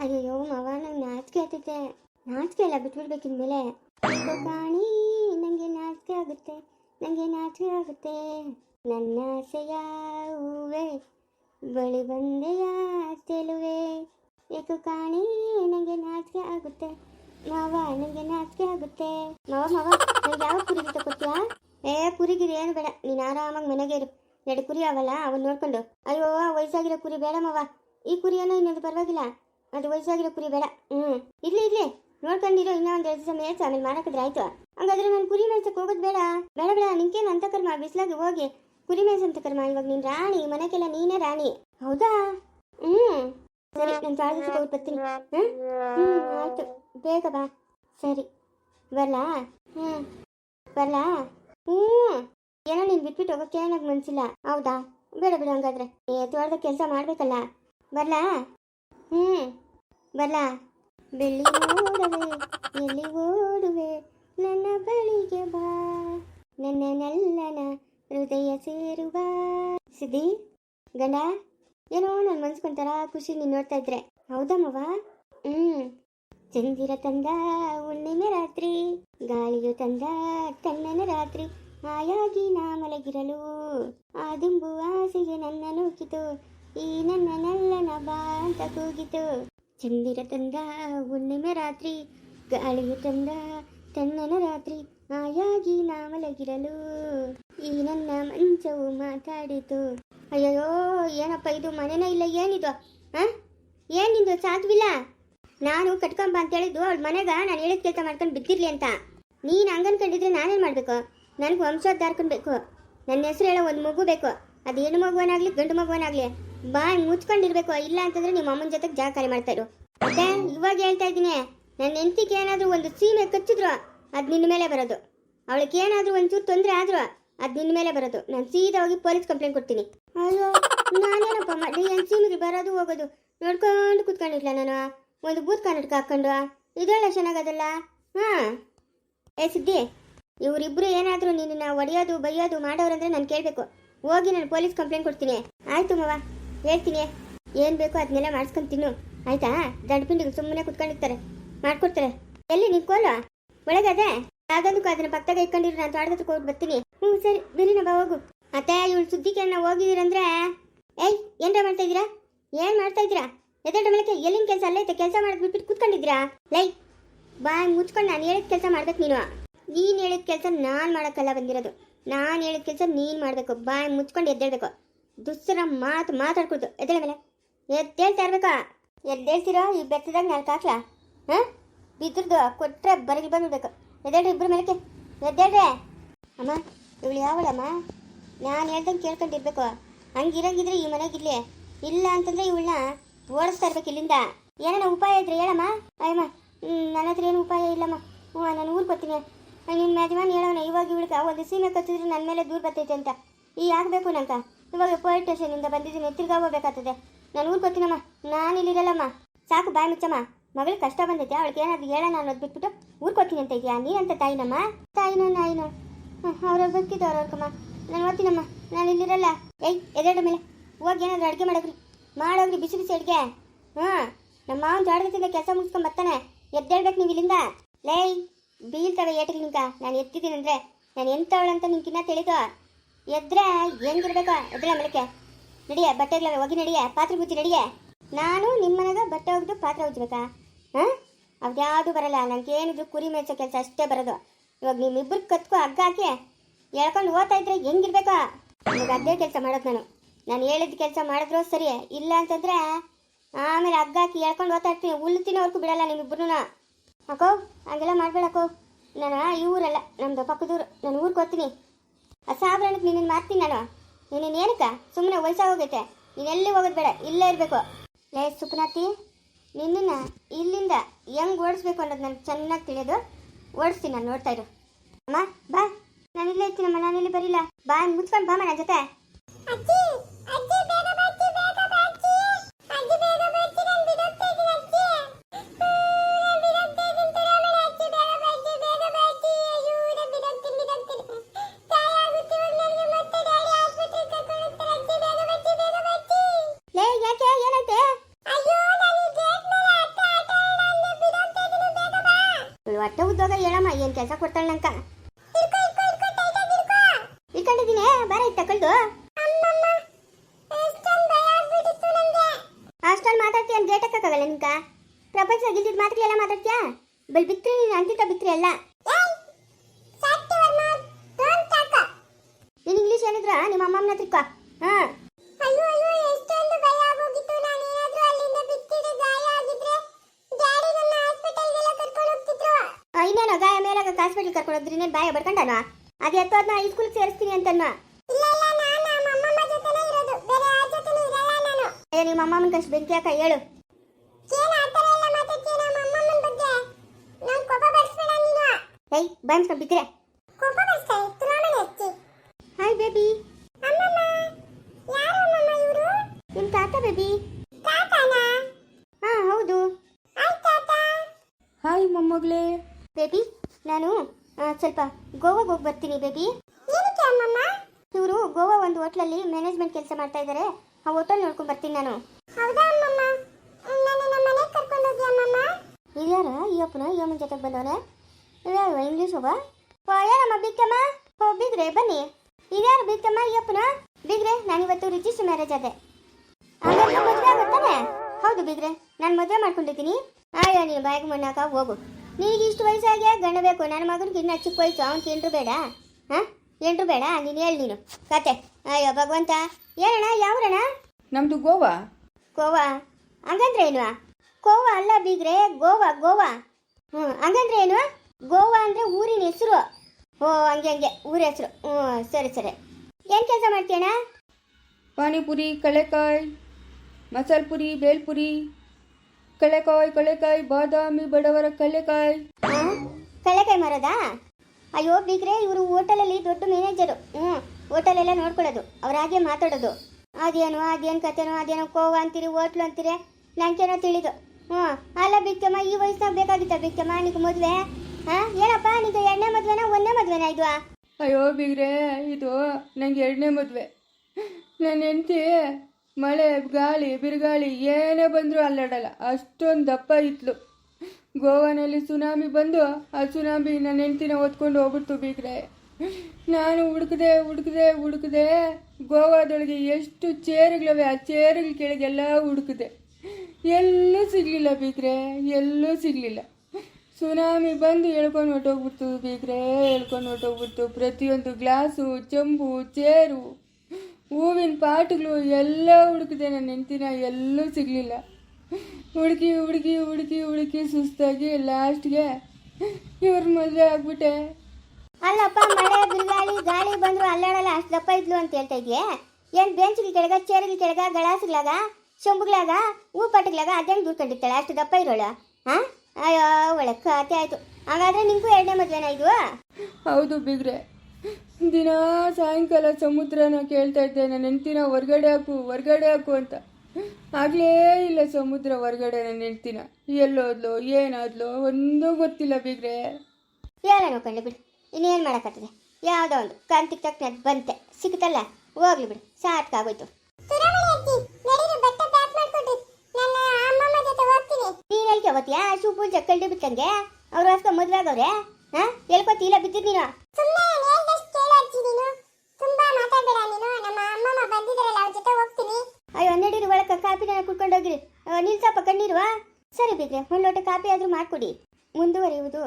ಅಯ್ಯೋ ಮವ, ನಂಗೆ ನಾಚಿಕೆ ಆಗ್ತೈತೆ ನಾಚಿಕೆ ಅಲ್ಲ ಬಿಟ್ಬಿಡ್ಬೇಕು ಇನ್ಮೇಲೆ. ಯಾಕೋ ಕಾಣಿ ನನಗೆ ನಾಚಿಕೆ ಆಗುತ್ತೆ ನನಗೆ ನಾಚಿಕೆ ಆಗುತ್ತೆ. ನನ್ನ ಆಸೆಯ ಹೂವೆ, ಬಳಿ ಬಂದೆಯ ಚೆಲುವೆ ಏಕು ಕಾಣಿ ನನಗೆ ನಾಚಿಕೆ ಆಗುತ್ತೆ. ಮಾವ ನನಗೆ ನಾಚಿಕೆ ಆಗುತ್ತೆ. ಮಾವ ಮಾವ, ನಂಗೆ ಯಾವ ಕುರಿ ತಗೋತೀಯಾ ಏ ಕುರಿಗಿರಿ ಏನು ಬೇಡ, ನೀನು ಆರಾಮಾಗಿ ಮನೆಗೆ ಇರು. ಎರಡು ಕುರಿ ಅವಲ್ಲ ಅವನ್ನ ನೋಡ್ಕೊಂಡು. ಅಯ್ಯೋ ವಯಸ್ಸಾಗಿರೋ ಕುರಿ ಬೇಡ ಮಾವ. ಈ ಕುರಿ ಏನೋ ಇನ್ನೊಂದು ಪರವಾಗಿಲ್ಲ. ಅದು ವಯಸ್ಸಾಗಿರೋ ಕುರಿ ಬೇಡ. ಹ್ಞೂ ಇರ್ಲಿ ಇರ್ಲಿ. ನೋಡ್ಕೊಂಡಿರೋ ಇನ್ನೂ ಒಂದು ಎರಡು ದಿವಸ ಮೇಯ್ಸು ಆಮೇಲೆ ಮಾರಾಕಿದ್ರೆ ಆಯ್ತು. ಹಂಗಾದ್ರೆ ನಾನು ಕುರಿ ಮೇಯ್ಸಕ್ಕೆ ಹೋಗೋದು ಬೇಡ. ಬೇಡ ಬೇಡ. ನಿನ್ಕೇನು ಅಂತ ಕರ್ಮ ಬಿಸಿಲಾಗಿ ಹೋಗಿ ಕುರಿ ಮೇಯ್ಸಂತ ಕರ್ಮ. ಇವಾಗ ನೀನು ರಾಣಿ. ಮನೆಗೆಲ್ಲ ನೀನೇ ರಾಣಿ. ಹೌದಾ? ಹ್ಞೂ ಸರಿ, ನಾನು ಹೋಗಿ ಬರ್ತೀನಿ. ಹ್ಞೂ ಹ್ಞೂ ಆಯ್ತು. ಬೇಗ ಬಾ. ಸರಿ. ಬರ್ಲಾ? ಹ್ಞೂ ಬರ್ಲಾ? ಹ್ಞೂ ಏನೋ ನೀನು ಬಿಟ್ಬಿಟ್ಟು ಹೋಗೋಕೆ ಏನಾಗ ಮನ್ಸಿಲ್ಲ. ಹೌದಾ? ಬೇಡ ಬೇಡ. ಹಂಗಾದ್ರೆ. ಏ, ತೋಟದ ಕೆಲಸ ಮಾಡಬೇಕಲ್ಲ. ಬರಲಾ? ಹ್ಞೂ ಬರ್ಲಾ? ಬೆಳ್ಳಿ ಓಡುವೆ, ಎಲ್ಲಿ ಓಡುವೆ? ನನ್ನ ಬಳಿಗೆ ಬಾ. ನನ್ನ ನಲ್ಲನ ಹೃದಯ ಸೇರುವ ಸಿದ್ದಿ ಗಂಡ, ಏನೋ ನನ್ನ ಮನ್ಸ್ಕೊಂತಾರ ಖುಷಿ ನೀನು ನೋಡ್ತಾ ಇದ್ರೆ. ಹೌದಮ್ಮವ ಹ್ಞೂ ಚಂದಿರ ತಂದ ಹುಣ್ಣಿಮೆ ರಾತ್ರಿ, ಗಾಳಿಯು ತಂದ ತಣ್ಣನ ರಾತ್ರಿ. ಹಾಯಾಗಿ ನಾ ಮಲಗಿರಲು, ಆ ದುಂಬು ಆಸೆಗೆ ನನ್ನ ನೂಕಿತು. ಈ ನನ್ನ ನಲ್ಲನ ಬಾ ಅಂತ ಕೂಗಿತು. ಚಂದಿರ ತಂದ ಹುಣ್ಣಿಮೆ ರಾತ್ರಿ, ಗಾಳಿಯು ತಂದ ತನ್ನನ ರಾತ್ರಿ ಆಯಾಗಿ ನಾಮಲಗಿರಲು. ಈ ನನ್ನ ಮಂಚವು ಮಾತಾಡಿತು. ಅಯ್ಯೋ ಏನಪ್ಪ ಇದು? ಮನೆನೇ ಇಲ್ಲ, ಏನಿದು? ಹಾ? ಏನಿದು? ಸಾಧ್ವಿಲ್ಲ. ನಾನು ಕಟ್ಕೊಂಬ ಅಂತ ಹೇಳಿದ್ದು ಅವಳ ಮನೆಗ ನಾನು ಹೇಳಿದ ಕೆಲಸ ಮಾಡ್ಕೊಂಡು ಬಿದ್ದಿರ್ಲಿ ಅಂತ. ನೀನು ಹಂಗನ್ಕೊಂಡಿದ್ರೆ ನಾನೇನು ಮಾಡಬೇಕು? ನನಗೆ ವಂಶೋದ್ಧಾರಕನ್ ಬೇಕು ನನ್ನ ಹೆಸರು ಹೇಳೋ ಒಂದು ಮಗು ಬೇಕು. ಅದು ಹೆಣ್ಣು ಮಗುವನಾಗ್ಲಿ, ಗಂಡು ಮಗುವನಾಗ್ಲಿ? ಬಾಯ್ ಮುಚ್ಕೊಂಡಿರ್ಬೇಕು, ಇಲ್ಲ ಅಂತಂದ್ರೆ ನಿಮ್ಮ ಅಮ್ಮನ ಜೊತೆಗೆ ಜಾಕಾರಿ ಮಾಡ್ತಾ ಇರು. ಮತ್ತೆ ಇವಾಗ ಹೇಳ್ತಾ ಇದ್ದೀನಿ ನನ್ನ ಹೆಂಡತಿಗೆ ಏನಾದ್ರೂ ಒಂದು ಸೀಮೆ ಕಚ್ಚಿದ್ರು, ಅದು ನಿನ್ನ ಮೇಲೆ ಬರೋದು. ಅವಳಿಗೆ ಏನಾದರೂ ಒಂಚೂರು ತೊಂದರೆ ಆದ್ರೂ, ಅದು ನಿನ್ನ ಮೇಲೆ ಬರೋದು. ನಾನು ಸೀದಾ ಹೋಗಿ ಪೊಲೀಸ್ ಕಂಪ್ಲೇಂಟ್ ಕೊಡ್ತೀನಿ. ಅಯ್ಯೋ, ನಾನೇನಪ್ಪ ಮಾಡಿ ಏನು ಸೀಮೆಗೆ ಬರೋದು ಹೋಗೋದು. ನೋಡ್ಕೊಂಡು ಕುತ್ಕೊಂಡಿರ್ಲ ನಾನು? ಒಂದು ಬೂತ್ ಕನ್ನಡಕ ಹಾಕೊಂಡು? ಇದೆಲ್ಲ ಚೆನ್ನಾಗದಲ್ಲ ಹಾಂ. ಏ, ಸಿದ್ದಿ, ಇವರಿಬ್ರು ಏನಾದರೂ ನಿನ್ನ ಒಡೆಯೋದು, ಬೈಯೋದು ಮಾಡೋರಂದ್ರೆ ನಾನು ಕೇಳಬೇಕು. ಹೋಗಿ ನಾನು ಪೊಲೀಸ್ ಕಂಪ್ಲೇಂಟ್ ಕೊಡ್ತೀನಿ. ಆಯ್ತು ಮವ. ಹೇಳ್ತೀನಿ. ಏನು ಬೇಕೋ ಅದನ್ನೆಲ್ಲ ಮಾಡಿಸ್ಕೊಂಡು ತಿನ್ನು. ಆಯ್ತಾ? ದಂಡಪಿಂಡಿಗೆ ಸುಮ್ಮನೆ ಕುತ್ಕೊಂಡಿರ್ತಾರೆ. ಮಾಡ್ಕೊಡ್ತಾರೆ. ಎಲ್ಲಿ ನೀನು ಕೋಲು? ಒಳಗದೆ? ಯಾವ್ದೊಂದಕ್ಕೂ ಅದನ್ನ ಪಕ್ಕದ ಇಟ್ಕೊಂಡಿರು. ನಾನು ತೋಟದ ಹತ್ರ ಹೋಗಿ ಬರ್ತೀನಿ. ಹ್ಞೂ, ಸರಿ. ಬಿರಿನ ಬಾ, ಹೋಗು. ಅತ್ತೆ, ಇವಳು ಸುದ್ದಿಗೆ ನಾವು ಹೋಗಿದ್ದೀರಂದ್ರೆ ಏಯ್, ಏನರ ಮಾಡ್ತಾ ಇದ್ದೀರಾ? ಏನು ಮಾಡ್ತಾ ಇದ್ದೀರಾ? ಎದೆಡ ಮೇಲೆ ಎಲ್ಲಿನ ಕೆಲಸ? ಅಲ್ಲೇ ಐತೆ ಕೆಲಸ ಮಾಡೋದು ಬಿಟ್ಬಿಟ್ಟು ಕೂತ್ಕೊಂಡಿದ್ದೀರಾ? ಲೈ ಬಾಯ್ ಮುಚ್ಕೊಂಡು ನಾನು ಹೇಳಿದ ಕೆಲಸ ಮಾಡ್ಬೇಕು ನೀನು. ನೀನು ಹೇಳಿದ ಕೆಲಸ ನಾನು ಮಾಡೋಕ್ಕಲ್ಲ ಬಂದಿರೋದು. ನಾನು ಹೇಳಿದ ಕೆಲಸ ನೀನು ಮಾಡಬೇಕು. ಬಾಯ್ ಮುಚ್ಕೊಂಡು ಎದ್ದೇಳ್ಬೇಕು. ದುಸ್ಸರ ಮಾತು ಮಾತಾಡ್ಕೊಡ್ತು ಎದ್ದೇಳ ಮೇಲೆ. ಎದ್ದೇಳ್ತಾ ಇರ್ಬೇಕಾ. ಎದ್ದೇಳ್ತಿರೋ ಈ ಬೆತ್ತದಾಗ ನಾಲ್ಕು ಹಾಕ್ಲಾ ಹಾಂ? ಬಿದ್ರದ್ದು ಕೊಟ್ಟರೆ ಬರಗಿ ಬಂದ್ಬಿಡ್ಬೇಕು. ಎದ್ದೇಳ್ರಿ ಇಬ್ಬರು ಮೇಲಕ್ಕೆ. ಎದ್ದೇಳ್ರೆ. ಅಮ್ಮ, ಇವಳು ಯಾವಳಮ್ಮ? ನಾನು ಹೇಳ್ದಂಗೆ ಕೇಳ್ಕೊಂಡಿರ್ಬೇಕು. ಹಂಗಿರಂಗಿದ್ರೆ ಈ ಮನೆಗಿರ್ಲಿ ಇಲ್ಲ ಅಂತಂದ್ರೆ ಇವಳನ್ನ ಓಡಿಸ್ತಾ ಇರ್ಬೇಕು ಇಲ್ಲಿಂದ. ಏನಾನ ಉಪಾಯ ಇದ್ರೆ ಹೇಳಮ್ಮ. ಅಯ್ಯಮ್ಮ ನನ್ನ ಹತ್ರ ಏನು ಉಪಾಯ ಇಲ್ಲಮ್ಮ. ಹ್ಞೂ ನಾನು ಊರು ಬರ್ತೀನಿ. ನಿನ್ನ ಯಜಮಾನ್ ಹೇಳೋಣ ಇವಾಗ ಇವಳಿಗೆ ಒಂದು ಸೀಮೆ ಕಚ್ಚಿದ್ರೆ ನನ್ನ ಮೇಲೆ ದೂರ ಬರ್ತೈತೆ ಅಂತ. ಈ ಆಗಬೇಕು ನಂಕ ಇವಾಗ ಪೊಲೀಸ್ ಸ್ಟೇಷನಿಂದ ಬಂದಿದ್ದೀನಿ, ತಿರ್ಗಾ ಹೋಗ್ಬೇಕಾಗ್ತದೆ. ನಾನು ಗೊತ್ತಿನಮ್ಮ ನಾನು ಇಲ್ಲಿರಲ್ಲಮ್ಮ. ಸಾಕು, ಬಾಯ್ ಮುಚ್ಚಮ್ಮ. ಮಗಳಿಗೆ ಕಷ್ಟ ಬಂದೈತೆ, ಅವಳಿಗೆ ಏನಾದ್ರು ಹೇಳೋಣ ಅನ್ನೋದು ಬಿಟ್ಬಿಟ್ಟು ಊರ್ಕೊತೀನಿ ಅಂತ ಇದೆಯಾ ನೀ ಅಂತ ತಾಯಿನಮ್ಮ? ತಾಯಿನೋ, ನಾಯಿನೋ? ಅವ್ರವ್ರು ಬಗ್ಗೆ ನಾನು ಓದ್ತೀನಮ್ಮ. ನಾನು ಇಲ್ಲಿರಲ್ಲ. ಏಯ್, ಎದೆರಡು ಮೇಲೆ. ಹೋಗಿ ಏನಾದ್ರು ಅಡುಗೆ ಮಾಡೋಗ್ರಿ. ಮಾಡೋಗ್ರಿ, ಬಿಸಿ ಬಿಸಿ ಅಡುಗೆ. ಹಾಂ ನಮ್ಮ ಮಾವನ ಜಾಡದಿಂದ ಕೆಲಸ ಮುಗಿಸ್ಕೊಂಡು ಬರ್ತಾನೆ. ಎದ್ದೇಳ್ಬೇಕು ನೀವು ಇಲ್ಲಿಂದ. ಲೇಯ್ ಬೀಳ್ತವೆ ಏಟಿಗೆ ನಿಂಕ ನಾನು ಎತ್ತಿದ್ದೀನಿ ಅಂದರೆ ನಾನು ಎಂಥವಳಂತ ನಿಂಕಿನ್ನ ತಿಳಿದು. ಎದ್ರೆ ಹೆಂಗಿರ್ಬೇಕು? ಎದ್ರೆ ಮೇಲಕ್ಕೆ ನಡಿಯ ಬಟ್ಟೆಗಳ ಹೋಗಿ ನಡಿಯ, ಪಾತ್ರೆ ಬುತ್ತಿ ನಡಿಯ? ನಾನು ನಿಮ್ಮ ಮನೆಗೆ ಬಟ್ಟೆ ಒಗ್ದು ಪಾತ್ರೆ ಉಜ್ಬೇಕಾ? ಹಾಂ? ಅದ್ಯಾವುದು ಬರಲ್ಲ ನನಗೆ ಏನಿದ್ರು ಕುರಿ ಮೇಯ್ಸೋ ಕೆಲಸ ಅಷ್ಟೇ ಬರೋದು. ಇವಾಗ ನಿಮ್ಮಿಬ್ಬರು ಕತ್ಕೋ ಹಗ್ಗ ಹಾಕಿ ಎಳ್ಕೊಂಡು ಓದ್ತಾ ಇದ್ರೆ ಹೆಂಗಿರ್ಬೇಕಾ? ಇವಾಗ ಅದೇ ಕೆಲಸ ಮಾಡೋದು ನಾನು. ನಾನು ಹೇಳಿದ ಕೆಲಸ ಮಾಡಿದ್ರು ಸರಿ. ಇಲ್ಲ ಅಂತಂದ್ರೆ ಆಮೇಲೆ ಹಗ್ಗ ಹಾಕಿ ಹೇಳ್ಕೊಂಡು ಓದ್ತಾ ಇರ್ತೀನಿ. ಹುಲ್ಲು ತಿನ್ನೋವರೆಗೂ ಬಿಡಲ್ಲ ನಿಮ್ಮಿಬ್ಬರನ್ನ ಅಕ್ಕೋ ಹಂಗೆಲ್ಲ ಮಾಡ್ಬೇಡಕ್ಕೋ ನಾನು ಈ ಊರಲ್ಲ ನಮ್ಮದು ಪಕ್ಕದೂರು. ನಾನು ಊರಿಗೆ ಹೋಗ್ತೀನಿ. ಆ ಸಾಬ್ರಾಣಕ್ಕೆ ನಿನ್ನ ಮಾಡ್ತೀನಿ ನಾನು. ನೀನೇನು ಏನಕ್ಕ? ಸುಮ್ಮನೆ ವಯಸ್ಸಾಗೋಗೈತೆ ನೀನು ಎಲ್ಲಿ ಹೋಗೋದು ಬೇಡ, ಇಲ್ಲೇ ಇರಬೇಕು. ಲೇ ಸುಪ್ನಾತಿ, ನಿನ್ನನ್ನು ಇಲ್ಲಿಂದ ಹೆಂಗೆ ಓಡಿಸ್ಬೇಕು ಅನ್ನೋದು ನನಗೆ ಚೆನ್ನಾಗಿ ತಿಳಿಯೋದು ಓಡಿಸ್ತೀನಿ ನಾನು ನೋಡ್ತಾ ಇರು. ಅಮ್ಮ, ಬಾ. ನಾನು ಇಲ್ಲೇ ಇರ್ತೀನಮ್ಮ, ನಾನು ಇಲ್ಲಿ ಬರಿಲ್ಲ. ಬಾ, ಮುಚ್ಕೊಂಡು ಬಾ ನನ್ನ ಜೊತೆ. ಕೆಲಸ ಕೊಡ್ತಾಳೆ ನಂಕ. ಇಟ್ಕೊಂಡಿದ್ದೀನಿ ಬಾರ ಇದು ತಕೊಂಡು ಅಷ್ಟೊಂದು ಮಾತಾಡ್ತೀಯ ಅಂತ ಗೇಟ್ ಹಾಕಕ್ಕಾಗಲ್ಲ ನಿಮ್ಗ ಪ್ರಪಂಚ ಗಿಲ್ದಿದ್ ಮಾತುಗಳೆಲ್ಲ ಮಾತಾಡ್ತೀಯಾ? ಬಲ್ ಬಿತ್ರಿ ನೀನು ಅಂತಿತ ಬಿತ್ರಿ ಎಲ್ಲ. ನೀನು ಇಂಗ್ಲೀಷ್ ಹೇಳಿದ್ರ ನಿಮ್ಮ ಅಮ್ಮಮ್ಮನ ಹತ್ರಕ್ಕ ಹಾ. ನೀನು ಬಾಯ ಬಡ್ಕೊಂಡಾನು ಅದು ಎತ್ತು ಅದನ್ನ ಸ್ಕೂಲ್ ಸೇರಿಸ್ತೀನಿ ಅಂತನ್ನ ಇಲ್ಲ ಇಲ್ಲ ನಾನು ನಮ್ಮ ಅಮ್ಮಮ್ಮ ಜೊತೆನೇ ಇರೋದು. ಬೇರೆ ಯಾರ ಜೊತೆನೂ ಇರಲ್ಲ ನಾನು. ಅಯ್ಯೋ ನಿಮ್ಮ ಅಮ್ಮಮ್ಮನ ಕಷ್ಟ ಬೆಂಕಿ ಹಾಕ ಹೇಳು. ಏನು ಆ ಥರ ಎಲ್ಲ ಮಾತಾಡ್ತೀಯ ನಮ್ಮ ಅಮ್ಮಮ್ಮನ ಬಗ್ಗೆ. ನಂಗೆ ಕೋಪ ಬರ್ಸ್ಬೇಡ ನೀನು. ಏಯ್ ಬಂದ್ಕೊಂಡು ಬಿದ್ದರೆ. ಹಾಯ್ ಬೇಬಿ ಅಮ್ಮಮ್ಮ ಯಾರು ಅಮ್ಮಮ್ಮ ಇವರು? ನಿಮ್ಮ ತಾತ ಬೇಬಿ ತಾತನ? ಹಾ ಹೌದು. ಹಾಯ್ ತಾತ. ಹಾಯ್ ಮೊಮ್ಮಗಳೇ. ಬೇಬಿ ನಾನು ಸ್ವಲ್ಪ ಗೋವಾಗ ಹೋಗಿ ಬರ್ತೀನಿ ಬೇಬಿ ಇವರು ಗೋವಾ ಒಂದು ಹೋಟ್ಲಲ್ಲಿ ಮ್ಯಾನೇಜ್ಮೆಂಟ್ ಕೆಲಸ ಮಾಡ್ತಾ ಇದ್ದಾರೆ ಆ ಹೋಟೆಲ್ ನೋಡ್ಕೊಂಡು ಬರ್ತೀನಿ ನಾನು. ಇದ್ಯಾರ ಅಪ್ಪನ ಈ ಅಮ್ಮನ ಜೊತೆಗೆ ಬಂದವನೆ? ಇದ್ಯಾರು ಇಂಗ್ಲೀಷ್ ಒಬ್ಬ? ಯಾರಮ್ಮ ಬಿಕ್ಕಮ್ಮ ಓ ಬಿಗ್ರೆ ಬನ್ನಿ. ಇದ್ಯಾರು ಬಿಕ್ಕಮ್ಮ ಅಪ್ಪನ? ಬಿಗ್ರೆ ನಾನಿವತ್ತು ರಿಜಿಸ್ಟರ್ ಮ್ಯಾರೇಜ್ ಅದೇ ಮದುವೆ ಆಗುತ್ತಾನೆ ಹೌದು ಬಿಗ್ರೆ ನಾನು ಮದುವೆ ಮಾಡ್ಕೊಂಡಿದ್ದೀನಿ. ಅಯ್ಯೋ ನೀನು ಬಾಯಿಗೆ ಮಣ್ಣಾಕ ಹೋಗು. ನಿನಗೆ ಇಷ್ಟು ವಯಸ್ಸಾಗಿ? ಗಂಡ ಬೇಕು. ನನ್ನ ಮಗನಿಗೆ ಇನ್ನ ಚಿಕ್ಕ ವಯಸ್ಸು. ಅವ್ನಿಗೆ ಎಂಟ್ರು ಬೇಡ. ಹಾಂ? ಎಂಟ್ರು ಬೇಡ. ನೀನು ಹೇಳಿ ನೀನು. ಕತೆ. ಅಯ್ಯೋ ಭಗವಂತ. ಏನಣ್ಣ ಯಾವಣ್ಣ ನಮ್ಮದು ಗೋವಾ. ಗೋವಾ? ಹಂಗಂದ್ರೆ ಏನು? ಗೋವಾ ಅಲ್ಲ ಬೀಗ್ರೆ. ಗೋವಾ ಗೋವಾ. ಹ್ಞೂ ಹಂಗಂದ್ರೆ ಏನು? ಗೋವಾ ಅಂದರೆ ಊರಿನ ಹೆಸರು. ಓ ಹಂಗೆ ಹಂಗೆ. ಊರ ಹೆಸರು. ಹ್ಞೂ ಸರಿ ಸರಿ. ಏನು ಕೆಲಸ ಮಾಡ್ತೀಯಣ್ಣ? ಪಾನಿಪುರಿ ಕಳೆಕಾಯಿ ಮಸಾಲೆ ಪುರಿ ಬೇಲ್ಪುರಿ. ಕಳೆಕಾಯಿ ಕಳೆಕಾಯಿ ಬಾದಾಮಿ ಬಡವರ ಕಳೆಕಾಯಿ. ಕಳೆಕಾಯಿ ಮರದ? ಅಯ್ಯೋ ಬಿಗ್ರೆ ಇವರು ಹೋಟೆಲಲ್ಲಿ ದೊಡ್ಡ ಮ್ಯಾನೇಜರು ಹ್ಞೂ ಹೋಟೆಲೆಲ್ಲ ನೋಡ್ಕೊಳ್ಳೋದು ಅವ್ರ ಹಾಗೆ ಮಾತಾಡೋದು. ಅದೇನು ಅದೇನು ಕತೆನೋ ಅದೇನೋ ಕೋವ ಅಂತೀರಿ ಹೋಟ್ಲು ಅಂತೀರಿ ನನಗೇನೋ ತಿಳಿದು. ಹ್ಞೂ ಅಲ್ಲ ಬಿಕ್ಕಮ್ಮ ಈ ವಯಸ್ಸಿನಾಗ ಬೇಕಾಗಿತ್ತ ಬಿಕ್ಕಮ್ಮ ನಿಂಗೆ ಮದುವೆ? ಹಾಂ ಏನಪ್ಪ ನಿಂಗೆ ಎರಡನೇ ಮದುವೆನಾ ಒಂದನೇ ಮದುವೆನಾ ಇದು? ಅಯ್ಯೋ ಬಿಗ್ರೆ ಇದು ನಂಗೆ ಎರಡನೇ ಮದುವೆ. ನನ್ನ ಹೆಂಡತಿ ಮಳೆ, ಗಾಳಿ, ಬಿರುಗಾಳಿ, ಏನೇ ಬಂದರೂ ಅಲ್ಲಾಡಲ್ಲ. ಅಷ್ಟೊಂದು ದಪ್ಪ ಇತ್ತು ಗೋವಾನಲ್ಲಿ ಸುನಾಮಿ ಬಂದು, ಆ ಸುನಾಮಿ ನನ್ನ ಹೆಂಡ್ತಿನ ಓದ್ಕೊಂಡು ಹೋಗ್ಬಿಡ್ತು ಬೀಗ್ರೆ. ನಾನು ಹುಡುಕದೆ ಹುಡುಕದೆ ಹುಡುಕದೆ ಗೋವಾದೊಳಗೆ ಎಷ್ಟು ಚೇರುಗಳವೆ, ಆ ಚೇರುಗಳ ಕೆಳಗೆಲ್ಲ ಹುಡುಕದೆ. ಎಲ್ಲೂ ಸಿಗಲಿಲ್ಲ ಬೀಗ್ರೆ, ಎಲ್ಲೂ ಸಿಗಲಿಲ್ಲ. ಸುನಾಮಿ ಬಂದು ಎಳ್ಕೊಂಡು ಹೊಟ್ಟೋಗ್ಬಿಡ್ತು ಬೀಗ್ರೆ, ಎಳ್ಕೊಂಡು ಹೊಟ್ಟೋಗ್ಬಿಡ್ತು ಪ್ರತಿಯೊಂದು ಗ್ಲಾಸು, ಚೆಂಬು, ಚೇರು. ಹೂವಿನ ಪಾಟ್ಗಳು ಎಲ್ಲ ಹುಡುಕಿದೆ ನನ್ನ ಹೆಂಡತಿನ ಎಲ್ಲೂ ಸಿಗಲಿಲ್ಲ. ಹುಡುಕಿ ಹುಡುಕಿ ಹುಡುಕಿ ಹುಡುಕಿ ಸುಸ್ತಾಗಿ ಲಾಸ್ಟ್ಗೆ ಇವ್ರ ಮದುವೆ ಆಗ್ಬಿಟ್ಟೆ. ಅಲ್ಲಪ್ಪ ಮಳೆ ಬಿಲ್ಲಾಳಿ ಗಾಳಿ ಬಂದ್ರು ಅಲ್ಲಾಡಲ್ಲ ಅಷ್ಟು ದಪ್ಪ ಇದ್ಲು ಅಂತ ಹೇಳ್ತಾ ಇದೆಯೇ? ಏನು ಬೆಂಚ್ಗೆ ಕೆಳಗ ಚೇರ್ಗೆ ಕೆಳಗ ಗಳಾಸ್ಗಳಾಗ ಶಂಬುಗಳಾಗ ಹೂ ಪಟ್ಟಗಳಾಗ ಅದಂಗೆ ದೂರ್ಕೊಂಡಿರ್ತಾಳೆ ಅಷ್ಟು ದಪ್ಪ ಇರೋಳ. ಹಾಂ? ಅಯ್ಯೋ ಒಳ್ಳೆ ಕತೆ ಆಯ್ತು. ಹಾಗಾದ್ರೆ ನಿಂಗೂ ಎರಡನೇ ಮದುವೆನ ಇದು? ಹೌದು ಬಿಗ್ರೆ. ದಿನ ಸಾಯಂಕಾಲ ಸಮುದ್ರನ ಕೇಳ್ತಾ ಇದ್ದೆ. ನನ್ನ ಹೆಂಡ್ತಿನ ಹೊರ್ಗಡೆ ಹಾಕು ಹೊರ್ಗಡೆ ಹಾಕು ಅಂತ. ಆಗಲೇ ಇಲ್ಲ ಸಮುದ್ರ ಹೊರ್ಗಡೆ ನನ್ನ ಹೆಂಡ್ತಿನ. ಎಲ್ಲೋದ್ಲು ಏನಾದ್ಲು ಒಂದೂ ಗೊತ್ತಿಲ್ಲ ಬಿಗ್ರೆ. ಎಲ್ಲ ನೋಡ್ಕೊಂಡು ಬಿಡು. ಇನ್ನೇನು ಮಾಡೋಕ್ಕಾಗ್ತದೆ? ಯಾವುದೋ ಒಂದು ಕಾಂತಿಗೆ ತಕ್ಕ ಬಂತೆ. ಸಿಗುತ್ತಲ್ಲ? ಹೋಗ್ಲಿ ಬಿಡು. ಸಾತ್ಕಾಗೋಯ್ತು ಆಗೋಯ್ತು. ಹಚ್ಚಿ ನಡೀರಿ ಬಟ್ಟೆ ಪ್ಯಾಕ್ ಮಾಡ್ಕೊಡ್ರಿ. ನನ್ನ ಅಮ್ಮಮ್ಮ ಜೊತೆ ಹೋಗ್ತೀನಿ. ನೀನು ಹೇಳ್ಕೆ ಅವತ್ತಿಯಾ ಶೂ ಪೂಜೆ ಕಳ್ಳಿ ಬಿಟ್ಟಂಗೆ ಅವ್ರು ಅಸ್ಕ ಮದುವೆ ಆಗವ್ರೆ ಹಾಂ? ಹೇಳ್ಕೊತಿ ಇಲ್ಲ ಬಿದ್ದಿದ್ದು ನೀನು ಸುಮ್ಮನೆ ಹೇಳ್ದಷ್ಟು ಕೇಳು ಅಜ್ಜಿ ನೀನು ತುಂಬಾ ಮಾತಾಡಬೇಡ ನೀನು ನಮ್ಮ ಅಮ್ಮಮ್ಮ ಬಂದಿದ್ದಾರಲ್ಲ ಅವ್ರ ಜೊತೆ ಹೋಗ್ತೀನಿ ಅಯ್ಯೋ ನಡೀರಿ ಒಳಗೆ ಕಾಪಿನ ಕುಡ್ಕೊಂಡು ಹೋಗಿರಿ ನಿಲ್ಸಪ್ಪ ಕಣ್ಣೀರ್ವಾ ಸರಿ ಬಿಗ್ರೆ ಒಂದು ಲೋಟ ಕಾಪಿ ಆದರೂ ಮಾಡಿಕೊಡಿ. ಮುಂದುವರಿಯುವುದು.